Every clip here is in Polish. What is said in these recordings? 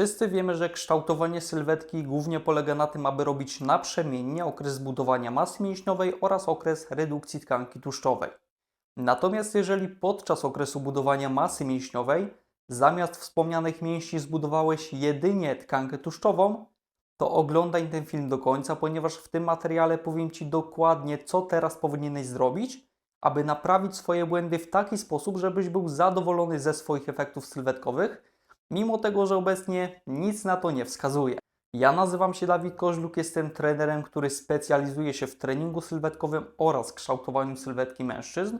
Wszyscy wiemy, że kształtowanie sylwetki głównie polega na tym, aby robić naprzemiennie okres budowania masy mięśniowej oraz okres redukcji tkanki tłuszczowej. Natomiast jeżeli podczas okresu budowania masy mięśniowej zamiast wspomnianych mięśni zbudowałeś jedynie tkankę tłuszczową, to oglądaj ten film do końca, ponieważ w tym materiale powiem Ci dokładnie, co teraz powinieneś zrobić, aby naprawić swoje błędy w taki sposób, żebyś był zadowolony ze swoich efektów sylwetkowych, mimo tego, że obecnie nic na to nie wskazuje. Ja nazywam się Dawid Koźluk, jestem trenerem, który specjalizuje się w treningu sylwetkowym oraz kształtowaniu sylwetki mężczyzn.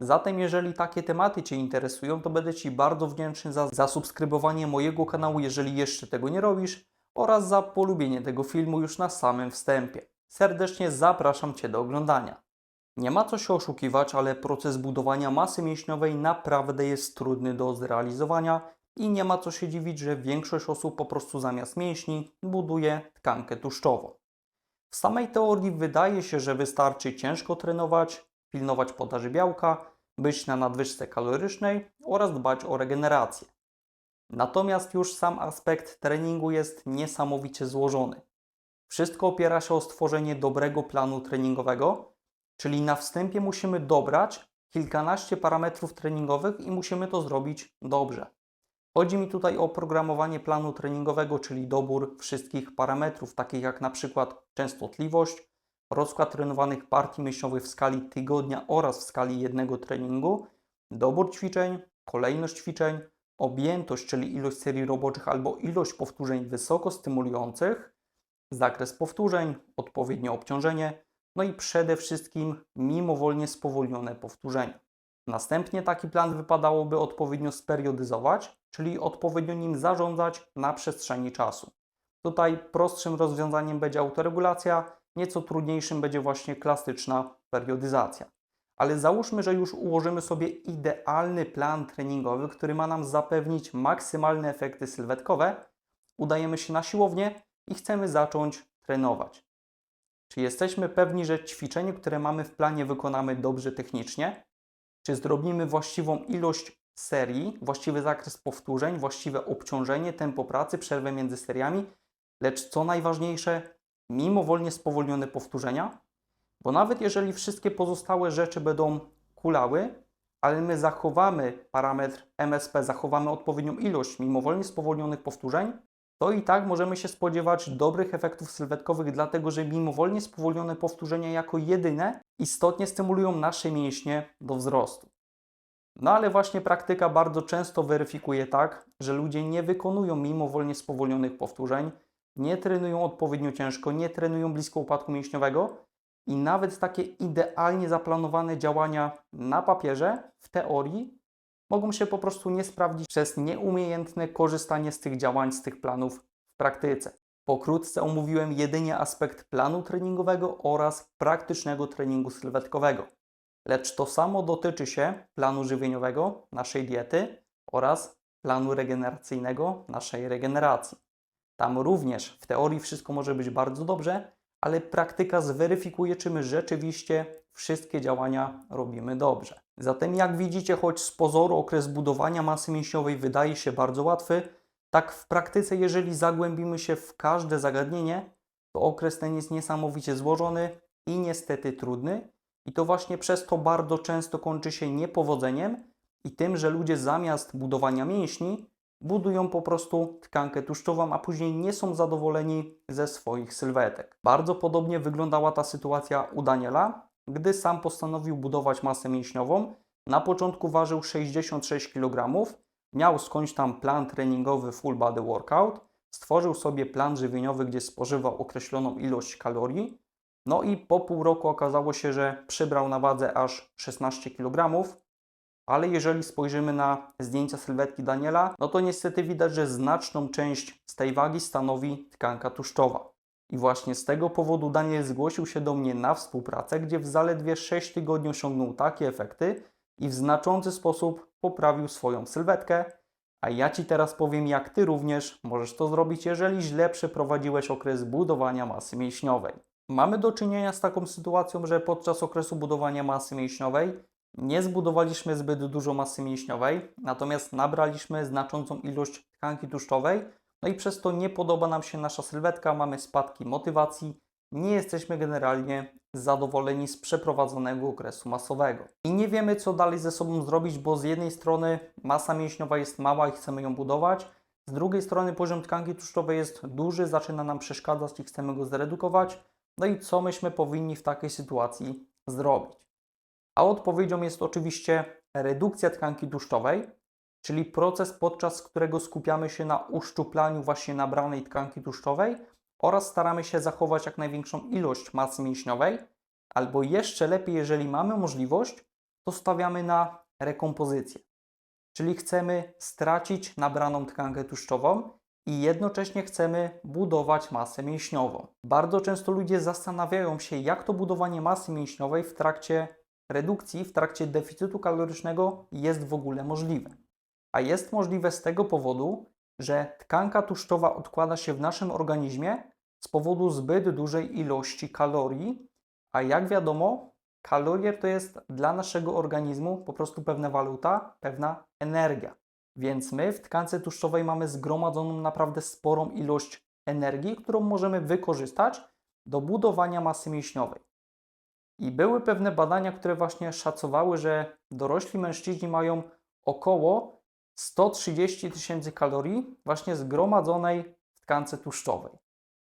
Zatem, jeżeli takie tematy Cię interesują, to będę Ci bardzo wdzięczny za zasubskrybowanie mojego kanału, jeżeli jeszcze tego nie robisz, oraz za polubienie tego filmu już na samym wstępie. Serdecznie zapraszam Cię do oglądania. Nie ma co się oszukiwać, ale proces budowania masy mięśniowej naprawdę jest trudny do zrealizowania i nie ma co się dziwić, że większość osób po prostu zamiast mięśni buduje tkankę tłuszczową. W samej teorii wydaje się, że wystarczy ciężko trenować, pilnować podaży białka, być na nadwyżce kalorycznej oraz dbać o regenerację. Natomiast już sam aspekt treningu jest niesamowicie złożony. Wszystko opiera się o stworzenie dobrego planu treningowego, czyli na wstępie musimy dobrać kilkanaście parametrów treningowych i musimy to zrobić dobrze. Chodzi mi tutaj o programowanie planu treningowego, czyli dobór wszystkich parametrów, takich jak na przykład częstotliwość, rozkład trenowanych partii mięśniowych w skali tygodnia oraz w skali jednego treningu, dobór ćwiczeń, kolejność ćwiczeń, objętość, czyli ilość serii roboczych albo ilość powtórzeń wysoko stymulujących, zakres powtórzeń, odpowiednie obciążenie, no i przede wszystkim mimowolnie spowolnione powtórzenia. Następnie taki plan wypadałoby odpowiednio speriodyzować, czyli odpowiednio nim zarządzać na przestrzeni czasu. Tutaj prostszym rozwiązaniem będzie autoregulacja, nieco trudniejszym będzie właśnie klasyczna periodyzacja. Ale załóżmy, że już ułożymy sobie idealny plan treningowy, który ma nam zapewnić maksymalne efekty sylwetkowe. Udajemy się na siłownię i chcemy zacząć trenować. Czy jesteśmy pewni, że ćwiczenie, które mamy w planie, wykonamy dobrze technicznie? Czy zrobimy właściwą ilość serii, właściwy zakres powtórzeń, właściwe obciążenie, tempo pracy, przerwę między seriami? Lecz co najważniejsze, mimowolnie spowolnione powtórzenia? Bo nawet jeżeli wszystkie pozostałe rzeczy będą kulały, ale my zachowamy parametr MSP, zachowamy odpowiednią ilość mimowolnie spowolnionych powtórzeń, to i tak możemy się spodziewać dobrych efektów sylwetkowych, dlatego że mimowolnie spowolnione powtórzenia jako jedyne istotnie stymulują nasze mięśnie do wzrostu. No ale właśnie praktyka bardzo często weryfikuje tak, że ludzie nie wykonują mimowolnie spowolnionych powtórzeń, nie trenują odpowiednio ciężko, nie trenują blisko upadku mięśniowego i nawet takie idealnie zaplanowane działania na papierze, w teorii, mogą się po prostu nie sprawdzić przez nieumiejętne korzystanie z tych działań, z tych planów w praktyce. Pokrótce omówiłem jedynie aspekt planu treningowego oraz praktycznego treningu sylwetkowego. Lecz to samo dotyczy się planu żywieniowego, naszej diety oraz planu regeneracyjnego, naszej regeneracji. Tam również w teorii wszystko może być bardzo dobrze, ale praktyka zweryfikuje, czy my rzeczywiście wszystkie działania robimy dobrze. Zatem, jak widzicie, choć z pozoru okres budowania masy mięśniowej wydaje się bardzo łatwy, tak w praktyce, jeżeli zagłębimy się w każde zagadnienie, to okres ten jest niesamowicie złożony i niestety trudny. I to właśnie przez to bardzo często kończy się niepowodzeniem i tym, że ludzie zamiast budowania mięśni budują po prostu tkankę tłuszczową, a później nie są zadowoleni ze swoich sylwetek. Bardzo podobnie wyglądała ta sytuacja u Daniela, gdy sam postanowił budować masę mięśniową. Na początku ważył 66 kg, miał skądś tam plan treningowy full body workout, stworzył sobie plan żywieniowy, gdzie spożywał określoną ilość kalorii. No i po pół roku okazało się, że przybrał na wadze aż 16 kg, ale jeżeli spojrzymy na zdjęcia sylwetki Daniela, no to niestety widać, że znaczną część z tej wagi stanowi tkanka tłuszczowa. I właśnie z tego powodu Daniel zgłosił się do mnie na współpracę, gdzie w zaledwie 6 tygodni osiągnął takie efekty i w znaczący sposób poprawił swoją sylwetkę. A ja Ci teraz powiem, jak Ty również możesz to zrobić, jeżeli źle przeprowadziłeś okres budowania masy mięśniowej. Mamy do czynienia z taką sytuacją, że podczas okresu budowania masy mięśniowej nie zbudowaliśmy zbyt dużo masy mięśniowej, natomiast nabraliśmy znaczącą ilość tkanki tłuszczowej, no i przez to nie podoba nam się nasza sylwetka, mamy spadki motywacji, nie jesteśmy generalnie zadowoleni z przeprowadzonego okresu masowego. I nie wiemy, co dalej ze sobą zrobić, bo z jednej strony masa mięśniowa jest mała i chcemy ją budować, z drugiej strony poziom tkanki tłuszczowej jest duży, zaczyna nam przeszkadzać i chcemy go zredukować. No i co myśmy powinni w takiej sytuacji zrobić? A odpowiedzią jest oczywiście redukcja tkanki tłuszczowej, czyli proces, podczas którego skupiamy się na uszczuplaniu właśnie nabranej tkanki tłuszczowej oraz staramy się zachować jak największą ilość masy mięśniowej, albo jeszcze lepiej, jeżeli mamy możliwość, to stawiamy na rekompozycję. Czyli chcemy stracić nabraną tkankę tłuszczową i jednocześnie chcemy budować masę mięśniową. Bardzo często ludzie zastanawiają się, jak to budowanie masy mięśniowej w trakcie redukcji, w trakcie deficytu kalorycznego jest w ogóle możliwe. A jest możliwe z tego powodu, że tkanka tłuszczowa odkłada się w naszym organizmie z powodu zbyt dużej ilości kalorii, a jak wiadomo, kalorie to jest dla naszego organizmu po prostu pewna waluta, pewna energia. Więc my w tkance tłuszczowej mamy zgromadzoną naprawdę sporą ilość energii, którą możemy wykorzystać do budowania masy mięśniowej. I były pewne badania, które właśnie szacowały, że dorośli mężczyźni mają około 130 tysięcy kalorii właśnie zgromadzonej w tkance tłuszczowej.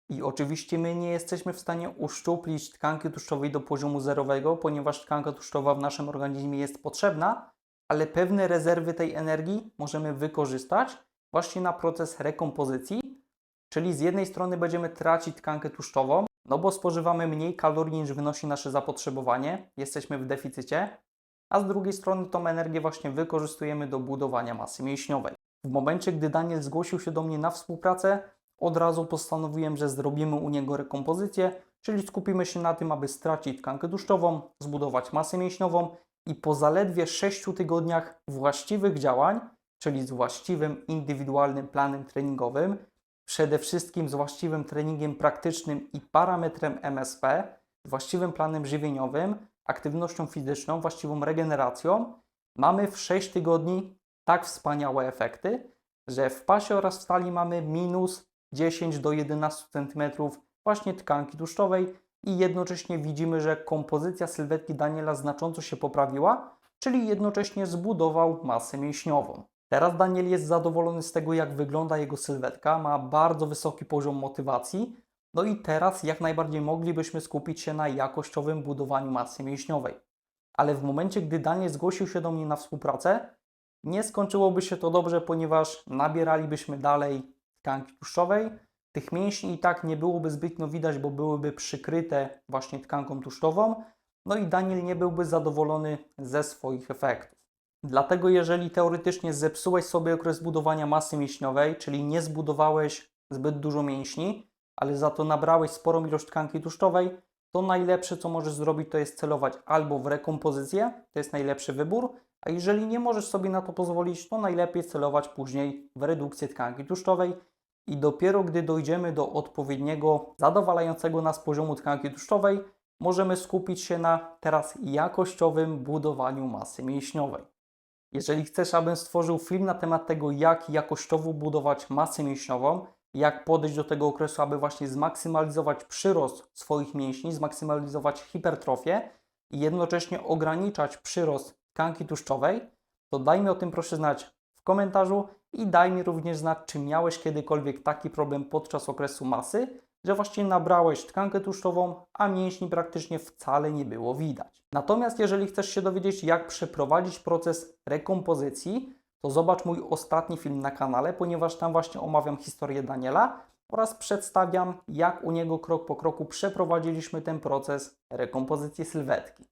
I oczywiście my nie jesteśmy w stanie uszczuplić tkanki tłuszczowej do poziomu zerowego, ponieważ tkanka tłuszczowa w naszym organizmie jest potrzebna, ale pewne rezerwy tej energii możemy wykorzystać właśnie na proces rekompozycji, czyli z jednej strony będziemy tracić tkankę tłuszczową, no bo spożywamy mniej kalorii niż wynosi nasze zapotrzebowanie, jesteśmy w deficycie, a z drugiej strony tą energię właśnie wykorzystujemy do budowania masy mięśniowej. W momencie, gdy Daniel zgłosił się do mnie na współpracę, od razu postanowiłem, że zrobimy u niego rekompozycję, czyli skupimy się na tym, aby stracić tkankę tłuszczową, zbudować masę mięśniową i po zaledwie 6 tygodniach właściwych działań, czyli z właściwym indywidualnym planem treningowym, przede wszystkim z właściwym treningiem praktycznym i parametrem MSP, właściwym planem żywieniowym, aktywnością fizyczną, właściwą regeneracją, mamy w 6 tygodni tak wspaniałe efekty, że w pasie oraz w stali mamy minus 10 do 11 cm właśnie tkanki tłuszczowej i jednocześnie widzimy, że kompozycja sylwetki Daniela znacząco się poprawiła, czyli jednocześnie zbudował masę mięśniową. Teraz Daniel jest zadowolony z tego, jak wygląda jego sylwetka, ma bardzo wysoki poziom motywacji, no i teraz jak najbardziej moglibyśmy skupić się na jakościowym budowaniu masy mięśniowej. Ale w momencie, gdy Daniel zgłosił się do mnie na współpracę, nie skończyłoby się to dobrze, ponieważ nabieralibyśmy dalej tkanki tłuszczowej. Tych mięśni i tak nie byłoby zbytnio widać, bo byłyby przykryte właśnie tkanką tłuszczową. No i Daniel nie byłby zadowolony ze swoich efektów. Dlatego jeżeli teoretycznie zepsułeś sobie okres budowania masy mięśniowej, czyli nie zbudowałeś zbyt dużo mięśni, ale za to nabrałeś sporą ilość tkanki tłuszczowej, to najlepsze co możesz zrobić to jest celować albo w rekompozycję, to jest najlepszy wybór, a jeżeli nie możesz sobie na to pozwolić, to najlepiej celować później w redukcję tkanki tłuszczowej i dopiero gdy dojdziemy do odpowiedniego, zadowalającego nas poziomu tkanki tłuszczowej, możemy skupić się na teraz jakościowym budowaniu masy mięśniowej. Jeżeli chcesz, abym stworzył film na temat tego, jak jakościowo budować masę mięśniową, jak podejść do tego okresu, aby właśnie zmaksymalizować przyrost swoich mięśni, zmaksymalizować hipertrofię i jednocześnie ograniczać przyrost tkanki tłuszczowej, to daj mi o tym proszę znać w komentarzu i daj mi również znać, czy miałeś kiedykolwiek taki problem podczas okresu masy, że właściwie nabrałeś tkankę tłuszczową, a mięśni praktycznie wcale nie było widać. Natomiast jeżeli chcesz się dowiedzieć, jak przeprowadzić proces rekompozycji, to zobacz mój ostatni film na kanale, ponieważ tam właśnie omawiam historię Daniela oraz przedstawiam, jak u niego krok po kroku przeprowadziliśmy ten proces rekompozycji sylwetki.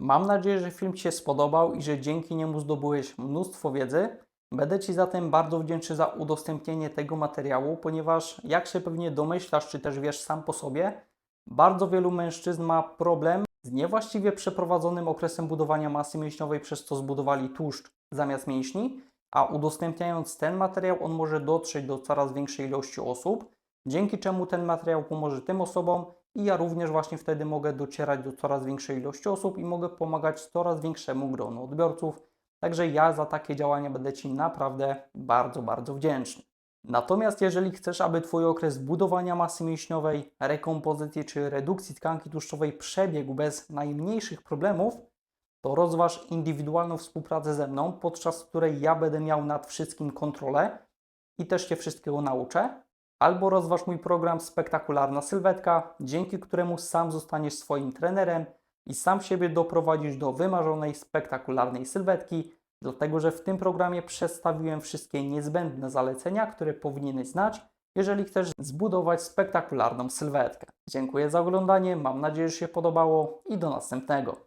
Mam nadzieję, że film Ci się spodobał i że dzięki niemu zdobyłeś mnóstwo wiedzy. Będę Ci zatem bardzo wdzięczny za udostępnienie tego materiału, ponieważ jak się pewnie domyślasz, czy też wiesz sam po sobie, bardzo wielu mężczyzn ma problem z niewłaściwie przeprowadzonym okresem budowania masy mięśniowej, przez co zbudowali tłuszcz zamiast mięśni, a udostępniając ten materiał, on może dotrzeć do coraz większej ilości osób, dzięki czemu ten materiał pomoże tym osobom i ja również właśnie wtedy mogę docierać do coraz większej ilości osób i mogę pomagać coraz większemu gronu odbiorców. Także ja za takie działania będę Ci naprawdę bardzo, bardzo wdzięczny. Natomiast jeżeli chcesz, aby Twój okres budowania masy mięśniowej, rekompozycji czy redukcji tkanki tłuszczowej przebiegł bez najmniejszych problemów, to rozważ indywidualną współpracę ze mną, podczas której ja będę miał nad wszystkim kontrolę i też Cię wszystkiego nauczę. Albo rozważ mój program Spektakularna Sylwetka, dzięki któremu sam zostaniesz swoim trenerem i sam siebie doprowadzisz do wymarzonej, spektakularnej sylwetki, dlatego że w tym programie przedstawiłem wszystkie niezbędne zalecenia, które powinieneś znać, jeżeli chcesz zbudować spektakularną sylwetkę. Dziękuję za oglądanie, mam nadzieję, że się podobało i do następnego.